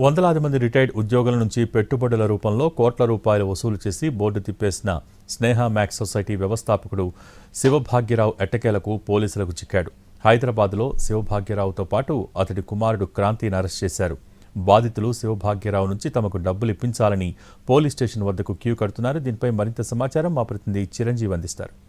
వందలాది మంది రిటైర్డ్ ఉద్యోగుల నుంచి పెట్టుబడుల రూపంలో కోట్ల రూపాయలు వసూలు చేసి బోర్డు తిప్పేసిన స్నేహ మ్యాక్స్ సొసైటీ వ్యవస్థాపకుడు శివభాగ్యరావు ఎట్టకేలకు పోలీసులకు చిక్కాడు. హైదరాబాద్లో శివభాగ్యరావుతో పాటు అతడి కుమారుడు క్రాంతిని అరెస్ట్ చేశారు. బాధితులు శివభాగ్యరావు నుంచి తమకు డబ్బులు ఇప్పించాలని పోలీస్ స్టేషన్ వద్దకు క్యూ కడుతున్నారు. దీనిపై మరింత సమాచారం మా ప్రతినిధి చిరంజీవి అందిస్తారు.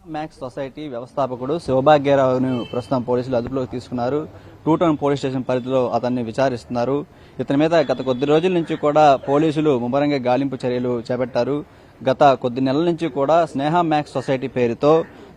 మ్యాక్స్ సొసైటీ వ్యవస్థాపకుడు శివభాగ్యరావును ప్రస్తుతం పోలీసులు అదుపులోకి తీసుకున్నారు. టూ టౌన్ పోలీస్ స్టేషన్ పరిధిలో అతన్ని విచారిస్తున్నారు. ఇతని మీద గత కొద్ది రోజుల నుంచి కూడా పోలీసులు ముమ్మరంగా గాలింపు చర్యలు చేపట్టారు. గత కొద్ది నెలల నుంచి కూడా స్నేహ మ్యాక్స్ సొసైటీ పేరుతో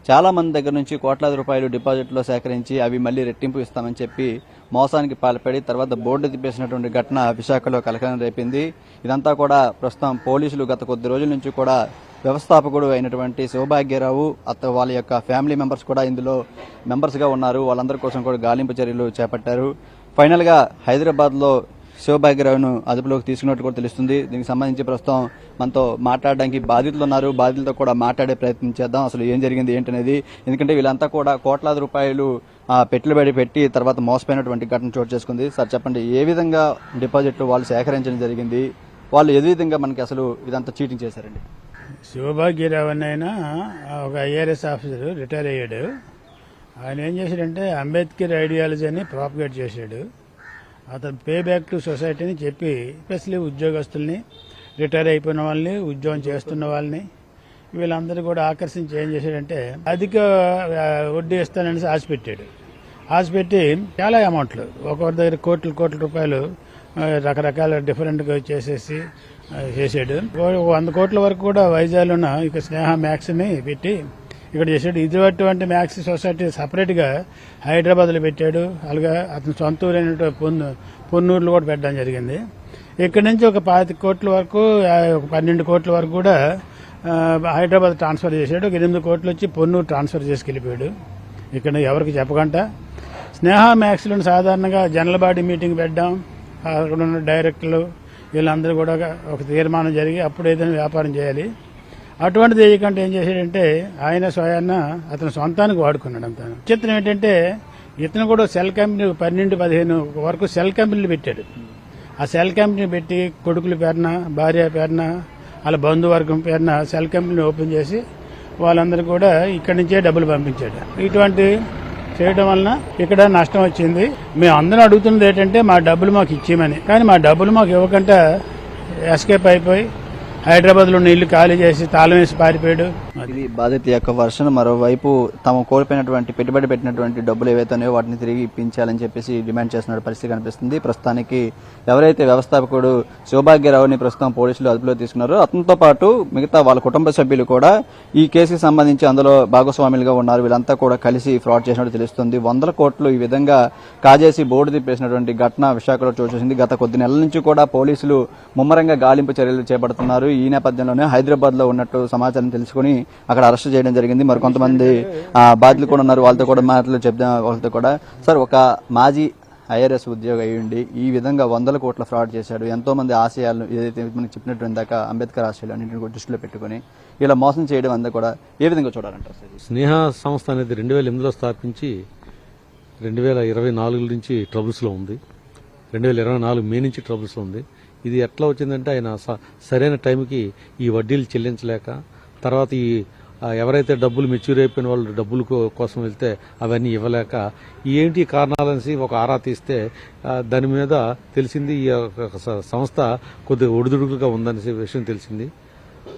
చాలా మంది దగ్గర నుంచి కోట్లాది రూపాయలు డిపాజిట్లో సేకరించి అవి మళ్ళీ రెట్టింపు ఇస్తామని చెప్పి మోసానికి పాల్పడి తర్వాత బోర్డు తిప్పేసినటువంటి ఘటన విశాఖలో కలకలం రేపింది. ఇదంతా కూడా ప్రస్తుతం పోలీసులు గత కొద్ది రోజుల నుంచి కూడా వ్యవస్థాపకుడు అయినటువంటి శివభాగ్యరావు అత్త వాళ్ళ యొక్క ఫ్యామిలీ మెంబర్స్ కూడా ఇందులో మెంబర్స్గా ఉన్నారు. వాళ్ళందరి కోసం కూడా గాలింపు చర్యలు చేపట్టారు. ఫైనల్గా హైదరాబాద్లో శివభాగ్యరావును అదుపులోకి తీసుకున్నట్టు కూడా తెలుస్తుంది. దీనికి సంబంధించి ప్రస్తుతం మనతో మాట్లాడడానికి బాధితులు ఉన్నారు. బాధితులతో కూడా మాట్లాడే ప్రయత్నం చేద్దాం. అసలు ఏం జరిగింది ఏంటనేది. ఎందుకంటే వీళ్ళంతా కూడా కోట్లాది రూపాయలు ఆ, పెట్టుబడి పెట్టి తర్వాత మోసపోయినటువంటి ఘటన చోటు చేసుకుంది. సార్ చెప్పండి ఏ విధంగా డిపాజిట్లు వాళ్ళు సేకరించడం జరిగింది? వాళ్ళు ఏ విధంగా మనకి అసలు ఇదంతా చీటింగ్ చేశారండి? శివభాగ్యరావు అని ఒక ఐఆర్ఎస్ ఆఫీసర్ రిటైర్ అయ్యాడు. ఆయన ఏం చేశాడంటే అంబేద్కర్ ఐడియాలజీ అని ప్రాపగేట్ చేశాడు. అతను పే బ్యాక్ టు సొసైటీని చెప్పి ఎస్పెషల్లీ ఉద్యోగస్తుల్ని రిటైర్ అయిపోయిన వాళ్ళని ఉద్యోగం చేస్తున్న వాళ్ళని వీళ్ళందరూ కూడా ఆకర్షించి ఏం చేశాడంటే అధిక వడ్డీ ఇస్తానని ఆశ పెట్టాడు ఆశ పెట్టి చాలా అమౌంట్లు ఒకరి దగ్గర కోట్ల కోట్ల రూపాయలు రకరకాల డిఫరెంట్గా చేసేసి చేసాడు. వంద కోట్ల వరకు కూడా వైజాగ్లో ఉన్న ఇక స్నేహ మ్యాక్స్ని పెట్టి ఇక్కడ చేశాడు ఇటువంటి మ్యాక్స్ సొసైటీ సపరేట్గా హైదరాబాద్లో పెట్టాడు. అలాగే అతని సొంత ఊరైన పొన్ను పొన్నూరులో కూడా పెట్టడం జరిగింది. ఇక్కడ నుంచి ఒక పాతి కోట్ల వరకు ఒక పన్నెండు కోట్ల వరకు కూడా హైదరాబాద్ ట్రాన్స్ఫర్ చేశాడు ఒక ఎనిమిది కోట్లు వచ్చి పొన్నూరు ట్రాన్స్ఫర్ చేసుకెళ్ళిపోయాడు. ఇక్కడ ఎవరికి చెప్పకుండా స్నేహ మ్యాక్స్లను సాధారణంగా జనరల్ బాడీ మీటింగ్ పెట్టడం అక్కడ ఉన్న డైరెక్టర్లు వీళ్ళందరూ కూడా ఒక తీర్మానం జరిగి అప్పుడు ఏదైనా వ్యాపారం చేయాలి. అటువంటిది చేయకుండా ఏం చేశాడంటే ఆయన స్వయాన్న అతని సొంతానికి వాడుకున్నాడు అంత. చిత్రం ఏంటంటే ఇతను కూడా సెల్ కంపెనీ పన్నెండు పదిహేను వరకు సెల్ కంపెనీలు పెట్టాడు. ఆ సెల్ కంపెనీ పెట్టి కొడుకుల పేరున భార్య పేరున వాళ్ళ బంధువర్గం పేరున సెల్ కంపెనీ ఓపెన్ చేసి వాళ్ళందరూ కూడా ఇక్కడి నుంచే డబ్బులు పంపించాడు. ఇటువంటి చేయడం వలన ఇక్కడ నష్టం వచ్చింది. మేము అందరం అడుగుతున్నది ఏంటంటే మా డబ్బులు మాకు ఇచ్చేయమని. కానీ మా డబ్బులు మాకు ఇవ్వకుండా ఎస్కేప్ అయిపోయి హైదరాబాద్లో ఉన్న ఇల్లు ఖాళీ చేసి తాళం వేసి పారిపోయాడు. ఇది బాధిత యొక్క వర్షన్ మరోవైపు తాము కోల్పోయినటువంటి పెట్టుబడి పెట్టినటువంటి డబ్బులు ఏవైతే ఉన్నాయో వాటిని తిరిగి ఇప్పించాలని చెప్పేసి డిమాండ్ చేస్తున్న పరిస్థితి కనిపిస్తుంది. ప్రస్తుతానికి ఎవరైతే వ్యవస్థాపకుడు శివభాగ్యరావుని ప్రస్తుతం పోలీసులు అదుపులో తీసుకున్నారో అతనితో పాటు మిగతా వాళ్ళ కుటుంబ సభ్యులు కూడా ఈ కేసుకి సంబంధించి అందులో భాగస్వాములుగా ఉన్నారు. వీళ్ళంతా కూడా కలిసి ఫ్రాడ్ చేసినట్టు తెలుస్తుంది. వందల కోట్లు ఈ విధంగా కాజేసి బోర్డు తిప్పేసినటువంటి ఘటన విశాఖలో చోటు చేసింది గత కొద్ది నెలల నుంచి కూడా పోలీసులు ముమ్మరంగా గాలింపు చర్యలు చేపడుతున్నారు. ఈ నేపథ్యంలోనే హైదరాబాద్లో ఉన్నట్టు సమాచారం తెలుసుకుని అక్కడ అరెస్ట్ చేయడం జరిగింది. మరి కొంతమంది ఆ, బాధితులు కూడా ఉన్నారు. వాళ్ళతో కూడా మాటలు చెప్దాం. వాళ్ళతో కూడా సార్ ఒక మాజీ ఐఆర్ఎస్ ఉద్యోగం అయ్యుండి ఈ విధంగా వందల కోట్ల ఫ్రాడ్ చేశాడు. ఎంతో మంది ఆశయాలను ఏదైతే మనకి చెప్పినట్టు ఇందాక అంబేద్కర్ ఆశయాలు అన్నింటిని కూడా దృష్టిలో పెట్టుకుని ఇలా మోసం చేయడం అంతా కూడా ఏ విధంగా చూడాలంటారు సార్? స్నేహ సంస్థ అనేది రెండు వేల ఎనిమిదిలో స్థాపించి రెండు వేల ఇరవై నాలుగు నుంచి ట్రబుల్స్లో ఉంది. రెండు వేల ఇరవై నాలుగు మే నుంచి ట్రబుల్స్లో ఉంది. ఇది ఎట్లా వచ్చిందంటే ఆయన స- సరైన టైంకి ఈ వడ్డీలు చెల్లించలేక తర్వాత ఈ ఎవరైతే డబ్బులు మెచ్యూర్ అయిపోయిన వాళ్ళు డబ్బుల కోసం వెళ్తే అవన్నీ ఇవ్వలేక ఏంటి కారణాలనేసి ఒక ఆరా తీస్తే దాని మీద తెలిసింది ఈ యొక్క సంస్థ కొద్దిగా ఒడిదుడుకుగా ఉందనే విషయం తెలిసింది.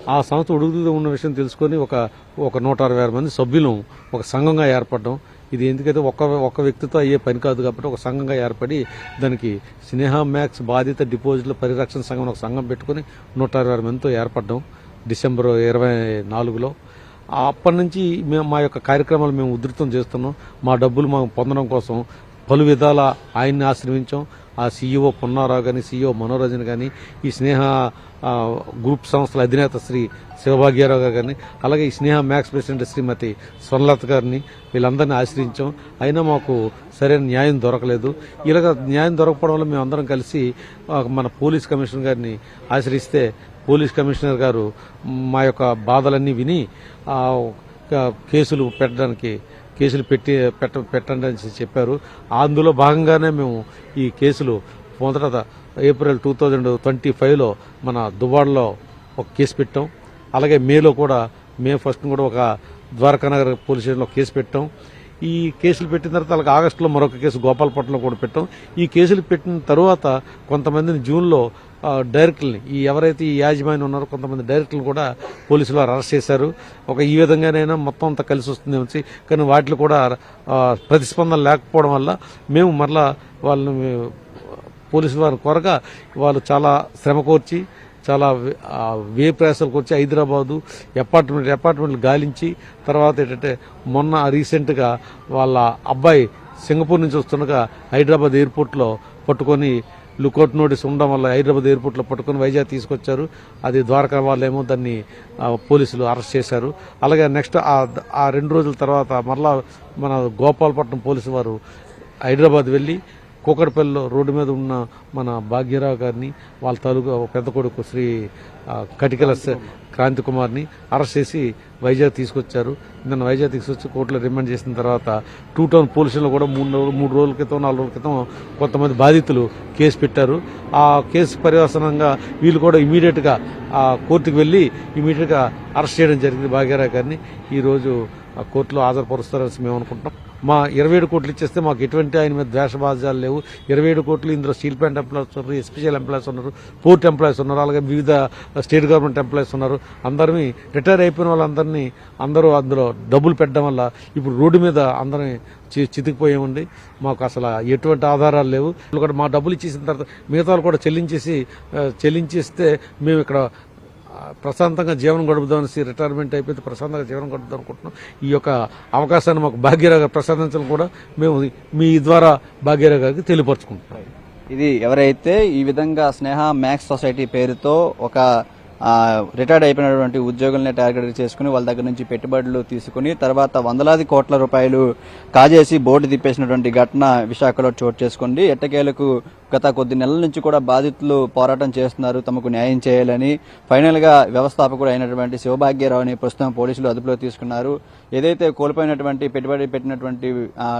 ఆ సంస్థ ఉడుగుతూ ఉన్న విషయం తెలుసుకొని ఒక ఒక నూట అరవై ఆరు మంది సభ్యులు ఒక సంఘంగా ఏర్పడడం ఇది ఎందుకంటే ఒక్క ఒక్క వ్యక్తితో అయ్యే పని కాదు కాబట్టి ఒక సంఘంగా ఏర్పడి దానికి స్నేహ మ్యాక్స్ బాధిత డిపాజిట్ల పరిరక్షణ సంఘం ఒక సంఘం పెట్టుకుని నూట అరవై ఆరు మందితో ఏర్పడడం డిసెంబర్ ఇరవై నాలుగులో. అప్పటి నుంచి మేము మా యొక్క కార్యక్రమాలు మేము ఉధృతం చేస్తున్నాం. మా డబ్బులు మేము పొందడం కోసం పలు విధాల ఆయన్ని ఆశ్రయించాం ఆ సీఈఓ పున్నారావు కానీ సీఈఓ మనోరంజన్ కానీ ఈ స్నేహ గ్రూప్ సంస్థల అధినేత శ్రీ శివభాగ్యారావు గారు కానీ అలాగే ఈ స్నేహ మ్యాక్స్ ప్రెసిడెంట్ శ్రీమతి స్వర్ణలత గారిని వీళ్ళందరినీ ఆశ్రయించాం. అయినా మాకు సరైన న్యాయం దొరకలేదు. ఇలాగ న్యాయం దొరకపోవడం వల్ల మేము అందరం కలిసి మన పోలీస్ కమిషనర్ గారిని ఆశ్రయిస్తే పోలీస్ కమిషనర్ గారు మా యొక్క బాధలన్నీ విని కేసులు పెట్టడానికి కేసులు పెట్టి పెట్ట పెట్టండి అని చెప్పారు. అందులో భాగంగానే మేము ఈ కేసులు మొదట ఏప్రిల్ టూ థౌజండ్ ట్వంటీ ఫైవ్లో మన దుబాడ్లో ఒక కేసు పెట్టాం. అలాగే మేలో కూడా మే ఫస్ట్ కూడా ఒక ద్వారకానగర్ పోలీస్ స్టేషన్లో కేసు పెట్టాం. ఈ కేసులు పెట్టిన తర్వాత అలాగే ఆగస్టులో మరొక కేసు గోపాలపట్నంలో కూడా పెట్టాం. ఈ కేసులు పెట్టిన తర్వాత కొంతమందిని జూన్లో డైరెక్టర్ని ఈ ఎవరైతే ఈ యాజమాన్యం ఉన్నారో కొంతమంది డైరెక్టర్లు కూడా పోలీసులు అరెస్ట్ చేశారు. ఒక ఈ విధంగానైనా మొత్తం అంతా కలిసి వస్తుంది వచ్చి కానీ వాటిలో కూడా ప్రతిస్పందన లేకపోవడం వల్ల మేము మరలా వాళ్ళని పోలీసుల వారి కొరగా వాళ్ళు చాలా శ్రమ కోర్చి చాలా వే- ప్రయాసాలకు వచ్చి హైదరాబాదు అపార్ట్మెంట్ అపార్ట్మెంట్లు గాలించి తర్వాత ఏంటంటే మొన్న రీసెంట్గా వాళ్ళ అబ్బాయి సింగపూర్ నుంచి వస్తుండగా హైదరాబాద్ ఎయిర్పోర్ట్లో పట్టుకొని లుకౌట్ నోటీస్ ఉండడం వల్ల హైదరాబాద్ ఎయిర్పోర్ట్లో పట్టుకొని వైజాగ్ తీసుకొచ్చారు. అది ద్వారకా వాళ్ళేమో దాన్ని పోలీసులు అరెస్ట్ చేశారు. అలాగే నెక్స్ట్ ఆ ఆ రెండు రోజుల తర్వాత మరలా మన గోపాలపట్నం పోలీసు వారు హైదరాబాద్ వెళ్ళి కూకట్పల్లిలో రోడ్డు మీద ఉన్న మన భాగ్యరావు గారిని వాళ్ళ తాలూకా పెద్ద కొడుకు శ్రీ కటికల క్రాంతి కుమార్ని అరెస్ట్ చేసి వైజాగ్ తీసుకొచ్చారు. నిన్న వైజాగ్ తీసుకొచ్చి కోర్టులో రిమాండ్ చేసిన తర్వాత టూ టౌన్ పోలీసులు కూడా మూడు రోజులు మూడు రోజుల క్రితం నాలుగు రోజుల క్రితం కొంతమంది బాధితులు కేసు పెట్టారు. ఆ కేసు పర్యవసనంగా వీళ్ళు కూడా ఇమీడియట్గా ఆ కోర్టుకు వెళ్ళి ఇమీడియట్గా అరెస్ట్ చేయడం జరిగింది భాగ్యరావు గారిని. ఈరోజు కోర్టులో హాజరుపరుస్తారని మేము అనుకుంటున్నాం. మా ఇరవై ఏడు కోట్లు ఇచ్చేస్తే మాకు ఎటువంటి ఆయన మీద ద్వేషబాధ్యాలు లేవు. ఇరవై ఏడు కోట్లు ఇందులో స్టీల్ ప్లాంట్ ఎంప్లాయీస్ ఉన్నారు ఎస్పెషల్ ఎంప్లాయీస్ ఉన్నారు పోర్ట్ ఎంప్లాయీస్ ఉన్నారు అలాగే వివిధ స్టేట్ గవర్నమెంట్ ఎంప్లాయీస్ ఉన్నారు. అందరినీ రిటైర్ అయిపోయిన వాళ్ళందరినీ అందరూ అందులో డబ్బులు పెట్టడం వల్ల ఇప్పుడు రోడ్డు మీద అందరినీ చి- చితికిపోయామండి మాకు అసలు ఎటువంటి ఆధారాలు లేవు. కూడా మా డబ్బులు ఇచ్చేసిన తర్వాత మిగతా వాళ్ళు కూడా చెల్లించేసి చెల్లించేస్తే మేము ఇక్కడ ప్రశాంతంగా జీవనం గడుపుదామని రిటైర్మెంట్ అయిపోతే ప్రశాంతంగా జీవనం గడుపుదాం అనుకుంటున్నాం. ఈ యొక్క అవకాశాన్ని మాకు భాగ్యరావు ప్రసాదించడం కూడా మేము మీ ద్వారా భాగ్యరావు గారికి తెలియపరచుకుంటున్నాం. ఇది ఎవరైతే ఈ విధంగా స్నేహ మ్యాక్స్ సొసైటీ పేరుతో ఒక రిటైర్డ్ అయిపోయినటువంటి ఉద్యోగుల్ని టార్గెట్ చేసుకుని వాళ్ళ దగ్గర నుంచి పెట్టుబడులు తీసుకుని తర్వాత వందలాది కోట్ల రూపాయలు కాజేసి బోర్డు తిప్పేసినటువంటి ఘటన విశాఖలో చోటు చేసుకుంది. ఎట్టకేలకు గత కొద్ది నెలల నుంచి కూడా బాధితులు పోరాటం చేస్తున్నారు తమకు న్యాయం చేయాలని. ఫైనల్గా వ్యవస్థాపకుడు అయినటువంటి శివభాగ్యరావుని ప్రస్తుతం పోలీసులు అదుపులో తీసుకున్నారు. ఏదైతే కోల్పోయినటువంటి పెట్టుబడి పెట్టినటువంటి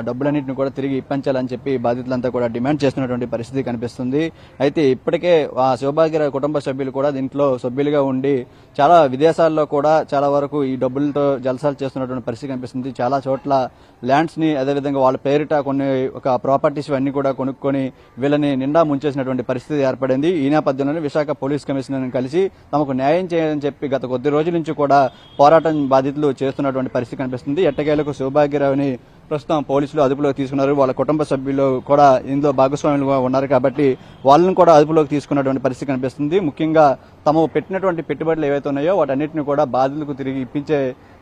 డబ్బులన్నింటిని కూడా తిరిగి ఇప్పించాలని చెప్పి బాధితులంతా కూడా డిమాండ్ చేస్తున్నటువంటి పరిస్థితి కనిపిస్తుంది. అయితే ఇప్పటికే ఆ శివభాగ్యరావు కుటుంబ సభ్యులు కూడా దీంట్లో సభ్యులుగా ఉండి చాలా విదేశాల్లో కూడా చాలా వరకు ఈ డబ్బులతో జలసాలు చేస్తున్నటువంటి పరిస్థితి కనిపిస్తుంది. చాలా చోట్ల ల్యాండ్స్ని అదేవిధంగా వాళ్ళ పేరిట కొన్ని ఒక ప్రాపర్టీస్ అన్ని కూడా కొనుక్కొని వీళ్ళని నిండా ముంచేసినటువంటి పరిస్థితి ఏర్పడింది. ఈ నేపథ్యంలోనే విశాఖ పోలీస్ కమిషనర్ని కలిసి తమకు న్యాయం చేయాలని చెప్పి గత కొద్ది రోజుల నుంచి కూడా పోరాటం బాధితులు చేస్తున్నటువంటి పరిస్థితి కనిపిస్తుంది. ఎట్టకేలకు సౌభాగ్యరావుని ప్రస్తుతం పోలీసులు అదుపులోకి తీసుకున్నారు. వాళ్ళ కుటుంబ సభ్యులు కూడా ఇందులో భాగస్వాములుగా ఉన్నారు కాబట్టి వాళ్ళని కూడా అదుపులోకి తీసుకున్నటువంటి పరిస్థితి కనిపిస్తుంది. ముఖ్యంగా తమ పెట్టినటువంటి పెట్టుబడులు ఏవైతే ఉన్నాయో వాటన్నిటిని కూడా బాధితులకు తిరిగి ఇప్పించే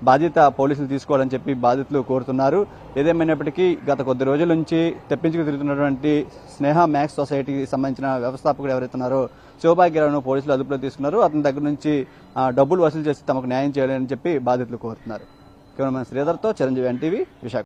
బాధ్యత పోలీసులు తీసుకోవాలని చెప్పి బాధితులు కోరుతున్నారు. ఏదేమైనప్పటికీ గత కొద్ది రోజుల నుంచి తెప్పించుకు తిరుగుతున్నటువంటి స్నేహ మ్యాక్స్ సొసైటీకి సంబంధించిన వ్యవస్థాపకుడు ఎవరైతే ఉన్నారో శివభాగ్యరావును పోలీసులు అదుపులో తీసుకున్నారు. అతని దగ్గర నుంచి డబ్బులు వసూలు చేసి తమకు న్యాయం చేయాలని చెప్పి బాధితులు కోరుతున్నారు. కెమెరామెన్ శ్రీధర్తో చిరంజీవి ఎన్టీవీ విశాఖ.